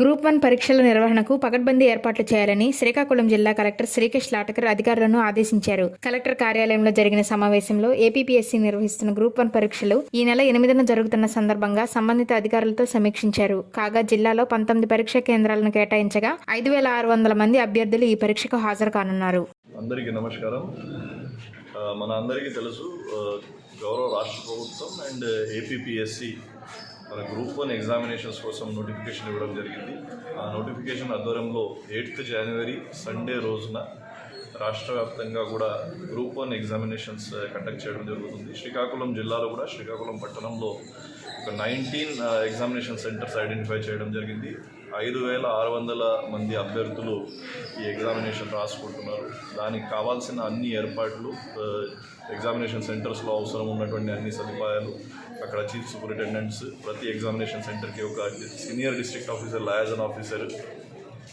Group one పరీక్షల నిర్వహణకు పకడ్బందీ ఏర్పాట్లు చేయాలని శ్రీకాకుళం జిల్లా కలెక్టర్ శ్రీకేష్ లాటకర్ అధికారులను ఆదేశించారు. కలెక్టర్ కార్యాలయంలో జరిగిన సమావేశంలో ఏపీపీఎస్సీ నిర్వహిస్తున్న గ్రూప్ వన్ పరీక్షలు ఈ నెల ఎనిమిదిన జరుగుతున్న సందర్భంగా సంబంధిత అధికారులతో సమీక్షించారు. కాగా జిల్లాలో పంతొమ్మిది పరీక్షా కేంద్రాలను కేటాయించగా ఐదు వేల ఆరు వందల మంది అభ్యర్థులు ఈ పరీక్షకు హాజరు కానున్నారు. అందరికీ నమస్కారం. మన అందరికీ తెలుసు గౌరవ రాష్ట్ర ప్రభుత్వం అండ్ ఏపీపీఎస్సీ మన గ్రూప్ వన్ ఎగ్జామినేషన్స్ కోసం నోటిఫికేషన్ ఇవ్వడం జరిగింది. ఆ నోటిఫికేషన్ ఆధ్వర్యంలో ఎయిత్ జనవరి సండే రోజున రాష్ట్ర వ్యాప్తంగా కూడా group one examinations uh, conduct చేయడం జరుగుతుంది. శ్రీకాకుళం జిల్లాలో కూడా శ్రీకాకుళం పట్టణంలో ఒక నైన్టీన్ ఎగ్జామినేషన్ సెంటర్స్ ఐడెంటిఫై చేయడం జరిగింది. ఐదు వేల ఆరు వందల మంది అభ్యర్థులు ఈ ఎగ్జామినేషన్ రాసుకుంటున్నారు. దానికి కావాల్సిన అన్ని ఏర్పాట్లు uh, ఎగ్జామినేషన్ సెంటర్స్లో అవసరం ఉన్నటువంటి అన్ని సదుపాయాలు అక్కడ చీఫ్ సూపరింటెండెంట్స్ ప్రతి ఎగ్జామినేషన్ సెంటర్కి ఒక senior district officer liaison officer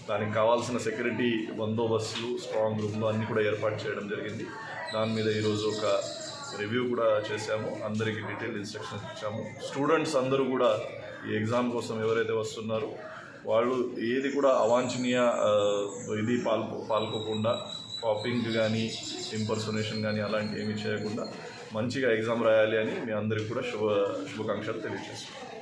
దానికి కావాల్సిన సెక్యూరిటీ బందోబస్తులు స్ట్రాంగ్ రూమ్లు అన్నీ కూడా ఏర్పాటు చేయడం జరిగింది. దాని మీద ఈరోజు ఒక రివ్యూ కూడా చేశాము. అందరికీ డీటెయిల్ ఇన్స్ట్రక్షన్స్ ఇచ్చాము. స్టూడెంట్స్ అందరూ కూడా ఈ ఎగ్జామ్ కోసం ఎవరైతే వస్తున్నారో వాళ్ళు ఏది కూడా అవాంఛనీయ ఇది పాల్గొ పాల్గొకుండా కాపింగ్ కానీ ఇంపర్సొనేషన్ కానీ అలాంటి ఏమీ చేయకుండా మంచిగా ఎగ్జామ్ రాయాలి అని మీ అందరికీ కూడా శుభ శుభాకాంక్షలు తెలియజేస్తున్నాను